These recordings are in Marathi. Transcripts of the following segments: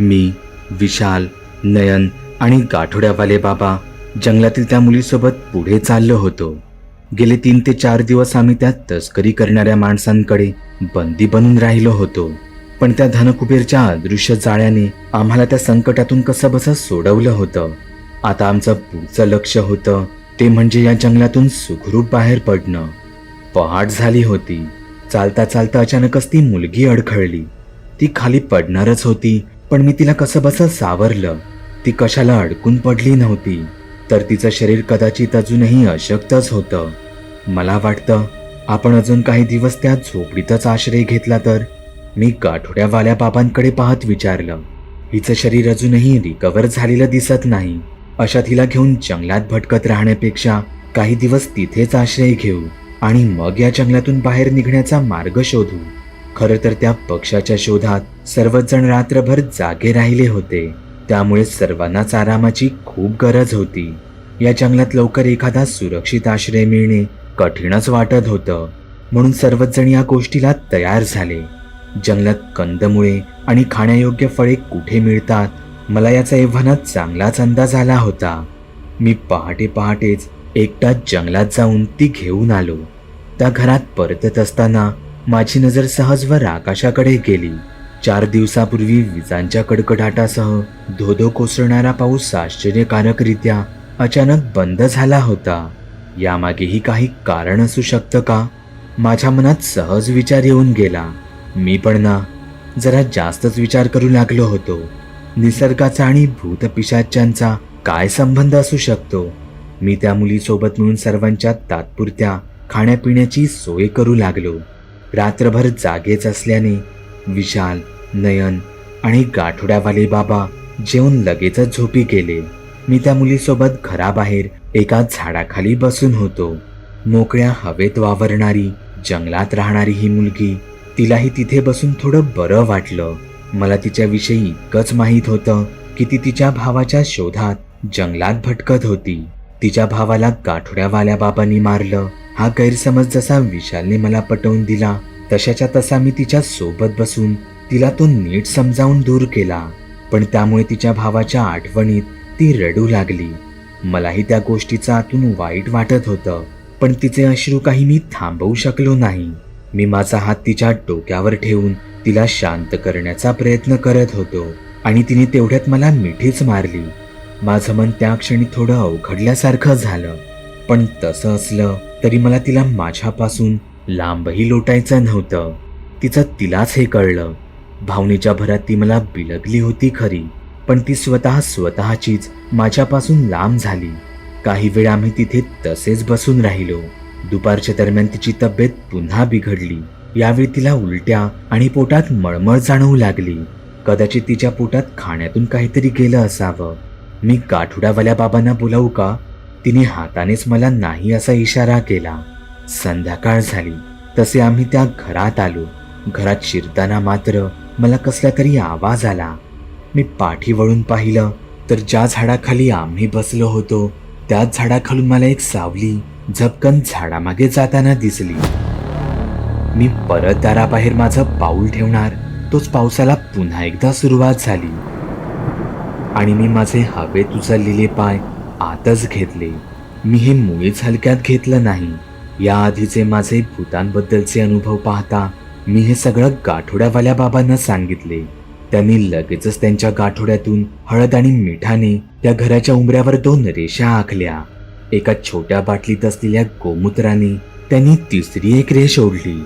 मी विशाल नयन आणि गाठोड्यावाले बाबा जंगलातील त्या मुलीसोबत पुढे चाललो होतो. गेले तीन ते चार दिवस आम्ही त्या तस्करी करणाऱ्या माणसांकडे बंदी बनून राहिलो होतो. पण त्या धनकुबेरच्या अदृश्य जाळ्याने आम्हाला त्या संकटातून कसं बसं सोडवलं होतं. आता आमचं पुढचं लक्ष होतं ते म्हणजे या जंगलातून सुखरूप बाहेर पडणं. पहाट झाली होती. चालता चालता अचानकच ती मुलगी अडखळली. ती खाली पडणारच होती पण मी तिला कसं बसं सावरलं ती कशाला अडकून पडली नव्हती तर तिचं शरीर कदाचित अजूनही अशक्तच होतं. मला वाटतं आपण अजून काही दिवस त्या झोपडीतच आश्रय घेतला तर मी गाठोड्यावाल्या बाबांकडे पाहत विचारलं हिचं शरीर अजूनही रिकवर झालेलं दिसत नाही. अशा तिला घेऊन जंगलात भटकत राहण्यापेक्षा काही दिवस तिथेच आश्रय घेऊ आणि मग या जंगलातून बाहेर निघण्याचा मार्ग शोधू. खरं तर त्या पक्षाच्या शोधात सर्वजण रात्रभर जागे राहिले होते. त्यामुळे सर्वांनाच आरामाची खूप गरज होती. या जंगलात लवकर एखादा सुरक्षित आश्रय मिळणे कठीणच वाटत होतं. म्हणून सर्वचजण या गोष्टीला तयार झाले. जंगलात कंदमुळे आणि खाण्यायोग्य फळे कुठे मिळतात मला याचा एव्हाना चांगलाच अंदाज आला होता. मी पहाटे पहाटेच एकटाच जंगलात जाऊन ती घेऊन आलो. त्या घरात परतत असताना माझी नजर सहजवर आकाशाकडे गेली. चार दिवसापूर्वी विजांच्या कडकडाटासह धोधो कोसळणारा पाऊस आश्चर्यकारकरित्या अचानक बंद झाला होता. यामागेही काही कारण असू शकतं का? माझ्या मनात सहज विचार येऊन गेला. मी पण ना. जरा जास्तच विचार करू लागलो होतो. निसर्गाचा आणि भूतपिशाच्यांचा काय संबंध असू शकतो? मी त्या मुलीसोबत मिळून सर्वांच्या तात्पुरत्या खाण्यापिण्याची सोय करू लागलो. रात्रभर जागेच असल्याने विशाल नयन आणि गाठोड्यावाले बाबा जेवून लगेचच झोपी गेले. मी त्या मुलीसोबत घराबाहेर एका झाडाखाली बसून होतो. मोकळ्या हवेत वावरणारी जंगलात राहणारी ही मुलगी तिलाही तिथे बसून थोडं बरं वाटलं. मला तिच्याविषयी इतकंच माहीत होतं की ती तिच्या भावाच्या शोधात जंगलात भटकत होती. तिच्या भावाला गाठोड्यावाल्या बाबांनी मारलं हा गैरसमज जसा विशालने मला पटवून दिला तशाच्या तसा मी तिच्या सोबत बसून तिला तो नीट समजावून दूर केला. पण त्यामुळे तिच्या भावाच्या आठवणीत ती रडू लागली. मलाही त्या गोष्टीचं आतून वाईट वाटत होतं पण तिचे अश्रू काही मी थांबवू शकलो नाही. मी माझा हात तिच्या डोक्यावर ठेवून तिला शांत करण्याचा प्रयत्न करत होतो आणि तिने तेवढ्यात मला मिठीच मारली. माझं मन त्या क्षणी थोडं अवघडल्यासारखं झालं पण तसं असलं तरी मला तिला माझ्यापासून लांबही लोटायचं नव्हतं. तिचं तिलाच हे कळलं. भावनेच्या भरात ती मला बिलगली होती खरी पण ती स्वतः स्वतःचीच माझ्यापासून लांब झाली. काही वेळ आम्ही तिथे तसेच बसून राहिलो. दुपारच्या दरम्यान तिची तब्येत पुन्हा बिघडली. यावेळी तिला उलट्या आणि पोटात मळमळ जाणवू लागली. कदाचित तिच्या पोटात खाण्यातून काहीतरी गेलं असावं. मी गाठुडावाल्या बाबांना बोलावू का? तिने हातानेच मला नाही असा इशारा केला. संध्याकाळ झाली. तसे आम्ही त्या घरात आलो. घरात शिरताना मात्र मला कसला तरी आवाज आला. मी पाठी वळून पाहिलं तर ज्या झाडाखाली आम्ही बसलो होतो त्याच झाडाखालून मला एक सावली झपकन झाडामागे जाताना दिसली. मी परत दाराबाहेर माझं पाऊल ठेवणार तोच पावसाला पुन्हा एकदा सुरुवात झाली. आणि मी माझे हवेत उचललेले पाय आतच घेतले. मी हे मुळीच हलक्यात घेतलं नाही. याआधीचे माझे भूतांबद्दलचे अनुभव पाहता मी हे सगळं गाठोड्यावाल्या बाबांना सांगितले. त्यांनी लगेचच त्यांच्या गाठोड्यातून हळद आणि मिठाने त्या घराच्या उंबऱ्यावर दोन रेषा आखल्या. एका छोट्या बाटलीत असलेल्या गोमूत्राने त्यांनी तिसरी एक रेष ओढली.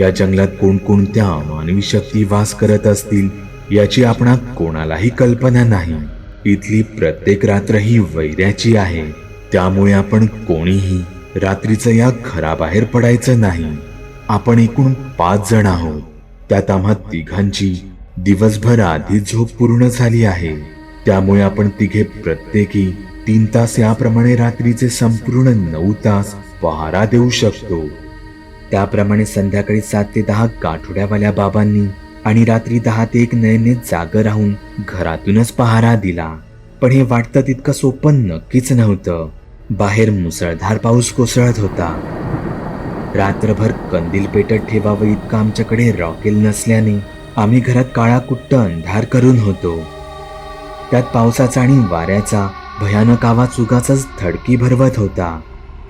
या जंगलात कोणकोणत्या अमानवी शक्ती वास करत असतील याची आपणा कोणालाही कल्पना नाही. इथली प्रत्येक रात्र ही वैऱ्याची आहे. त्यामुळे आपण कोणीही रात्रीचं या घराबाहेर पडायचं नाही. आपण एकूण पाच जण आहोत. त्यात आम्हा तिघांची दिवसभर आधी झोप पूर्ण झाली आहे. त्यामुळे आपण तिघे प्रत्येकी तीन तास याप्रमाणे रात्रीचे संपूर्ण नऊ तास पहारा देऊ शकतो. त्याप्रमाणे संध्याकाळी सात ते दहा गाठोड्यावाल्या बाबांनी आणि रात्री दहा ते एक नयने जाग राहून घरातूनच पहारा दिला. पण हे वाटतं तितकं सोपं नक्कीच नव्हतं. बाहेर मुसळधार पाऊस कोसळत होता. रात्रभर कंदील पेटत ठेवावं इतकं आमच्याकडे रॉकेल नसल्याने आम्ही घरात काळा कुट्ट अंधार करून होतो. त्यात पावसाचा आणि वाऱ्याचा भयानक आवाज उगाच धडकी भरवत होता.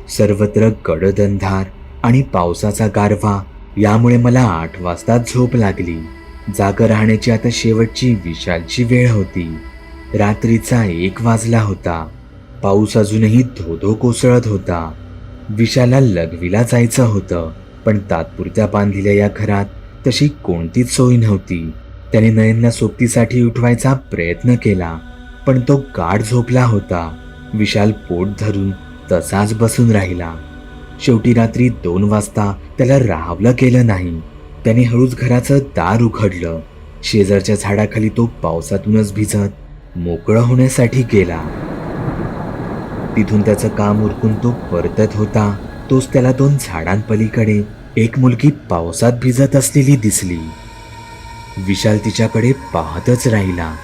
सर्वत्र गडद अंधार आणि पावसाचा गारवा यामुळे मला आठ वाजता झोप लागली. जाग राहण्याची आता शेवटची विशालची वेळ होती. रात्रीचा एक वाजला होता. पाऊस अजूनही धोधो कोसळत होता. विशाला लघवीला जायचं होतं पण तात्पुरत्या बांधलेल्या या घरात तशी कोणतीच सोय नव्हती. त्याने नयनला सोबतीसाठी उठवायचा प्रयत्न केला पण तो गाढ झोपला होता. विशाल पोट धरून तसाच बसून राहिला. शेवटी रात्री दोन वाजता त्याला राहावलं गेलं नाही. त्याने हळूच घराचं दार उघडलं. शेजारच्या झाडाखाली तो पावसातूनच भिजत मोकळं होण्यासाठी गेला. तिथून त्याचं काम उरकून तो परतत होता. तोच त्याला दोन झाडांपलीकडे एक मुलगी पावसात भिजत असलेली दिसली. विशाल तिच्याकडे पाहतच राहिला.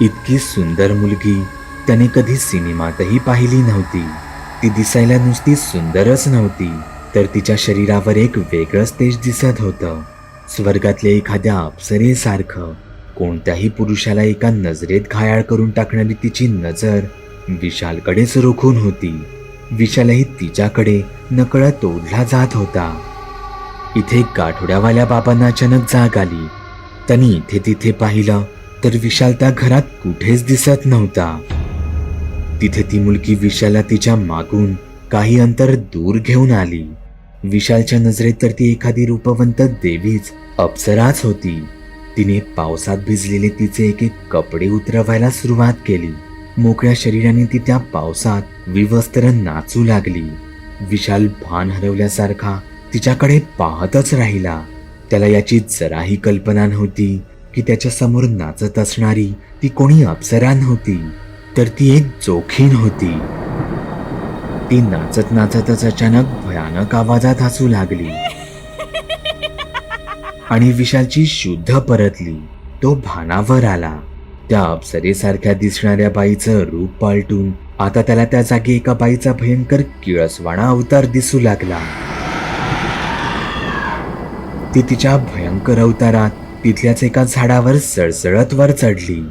इतकी सुंदर मुलगी. त्याने कधी सिनेमातही पाहिली नव्हती. ती दिसायला नुसती सुंदरच नव्हती तर तिच्या शरीरावर एक वेगळंच तेज दिसत होतं. स्वर्गातल्या एखाद्या अप्सरेसारखं कोणत्याही पुरुषाला एका नजरेत घायाळ करून टाकणारी तिची नजर विशालकडेच रोखून होती. विशालही तिच्याकडे नकळत ओढला जात होता. इथे गाठोड्यावाल्या बाबांना अचानक जाग आली. त्यांनी इथे तिथे पाहिलं तर विशाल त्या घरात कुठेच दिसत नव्हता. तिथे ती मुलगी विशाला तिच्या मागून काही अंतर दूर घेऊन आली. विशालच्या नजरेत तर ती एखादी रूपवंत देवीच अप्सराच होती. तिने पावसात भिजलेले तिचे एक एक कपडे उतरवायला सुरुवात केली. मोकळ्या शरीराने ती त्या पावसात विवस्त्र नाचू लागली. विशाल भान हरवल्यासारखा तिच्याकडे पाहतच राहिला. त्याला याची जराही कल्पना नव्हती की त्याच्यासमोर नाचत असणारी ती कोणी अप्सरा नव्हती तर ती एक जोखीन होती. ती नाचत नाचतच अचानक भयानक आवाजात हसू लागली. आणि विशालची शुद्ध परतली. तो भानावर आला. त्या अप्सरेसारख्या दिसणाऱ्या बाईचं रूप पालटून आता त्याला त्या जागी एका बाईचा भयंकर किळसवाणा अवतार दिसू लागला. ती तिच्या भयंकर अवतारात तिथल्याच एका झाडावर सळसळत वर चढली.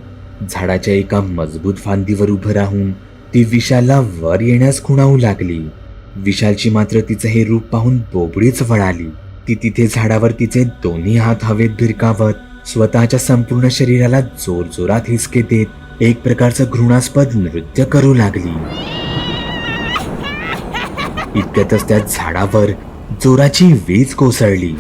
झाडाच्या एका मजबूत फांदीवर उभं राहून ती विशालला वर येण्यास खुणावू लागली. विशालची मात्र तिचं हे रूप पाहून बोबडीच वळाली. ती तिथे झाडावर तिचे दोन्ही हात हवेत भिरकावत स्वतःच्या संपूर्ण शरीराला जोरजोरात हिसके देत एक प्रकारचं घृणास्पद नृत्य करू लागली. इतक्यातच त्या झाडावर जोराची वीज कोसळली.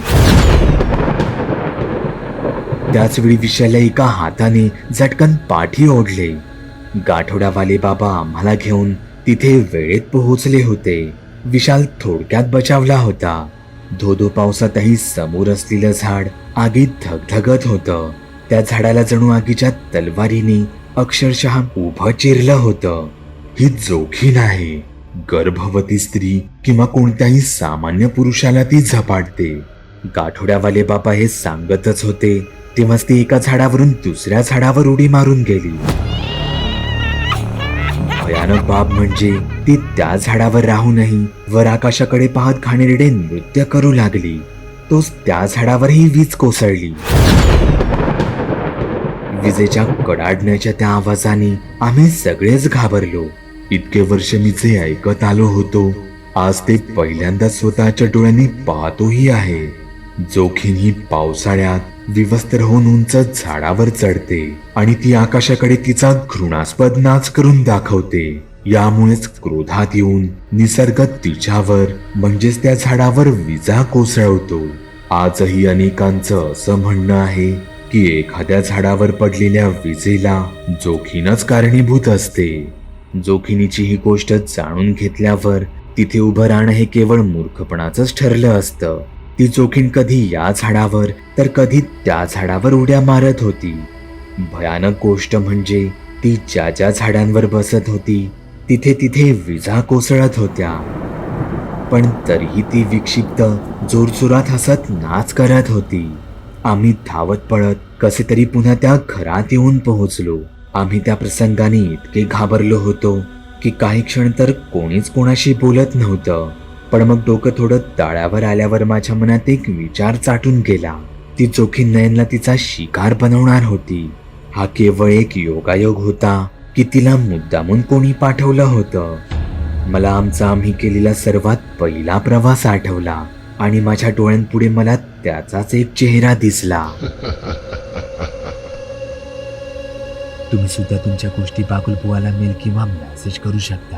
त्याच वेळी विशालला एका हाताने झटकन पाठी ओढले. गाठोड्यावाले बाबा आम्हाला घेऊन तिथे वेळेत पोहोचले होते. विशाल थोडक्यात बचावला होता. धोधो पावसातही समोर असलेलं झाड आगीत धगधगत होतं. त्या झाडाला जणू आगीच्या तलवारीने अक्षरशः उभं चिरलं होतं. ही जोखी आहे. गर्भवती स्त्री किंवा कोणत्याही सामान्य पुरुषाला ती झपाटते. गाठोड्यावाले बाबा हे सांगतच होते तेव्हाच ती एका झाडावरून दुसऱ्या झाडावर उडी मारून गेली. भयानक बाब म्हणजे ती त्या झाडावर राहूनही वर आकाशाकडे पाहत घाणेरडे नृत्य करू लागली. तोच त्या झाडावरही वीज कोसळली. विजेच्या कडाडण्याच्या त्या आवाजाने आम्ही सगळेच घाबरलो. इतके वर्ष मी जे ऐकत आलो होतो आज ते पहिल्यांदा स्वतःच्या डोळ्यांनी पाहतोही आहे. जोखीम ही पावसाळ्यात विवस्त्र होऊन उंच झाडावर चढते आणि ती आकाशाकडे तिचा घृणास्पद नाच करून दाखवते. यामुळेच क्रोधात येऊन निसर्ग तिच्यावर म्हणजेच त्या झाडावर विजा कोसळवतो. आजही अनेकांचं असं म्हणणं आहे की एखाद्या झाडावर पडलेल्या विजेला जोखीनच कारणीभूत असते. जोखीनीची ही गोष्ट जाणून घेतल्यावर तिथे उभं राहणं हे केवळ मूर्खपणाचंच ठरलं असतं. ती जोखीन कधी या झाडावर तर कधी त्या झाडावर उड्या मारत होती. भयानक गोष्ट म्हणजे ती ज्या ज्या झाडांवर बसत होती तिथे तिथे विजा कोसळत होत्या. पण तरीही ती विक्षिप्त जोरजोरात हसत नाच करत होती. आम्ही धावत पळत कसे तरी पुन्हा त्या घरात येऊन पोहोचलो. आम्ही त्या प्रसंगाने इतके घाबरलो होतो की काही क्षण तर कोणीच कोणाशी बोलत नव्हतं. पण मग डोकं थोडं तळावर आल्यावर माझ्या मनात एक विचार चाटून गेला. ती चोखी नयनला तिचा शिकार बनवणार होती. हा केवळ एक योगायोग होता की तिला मुद्दामून कोणी पाठवलं होतं. मला आमचा आम्ही केलेला सर्वात पहिला प्रवास आठवला आणि माझ्या डोळ्यांपुढे मला त्याचाच एक चेहरा दिसला. तुम्ही सुद्धा तुमच्या गोष्टी बागुलबुवाला मेल किंवा मेसेज करू शकता.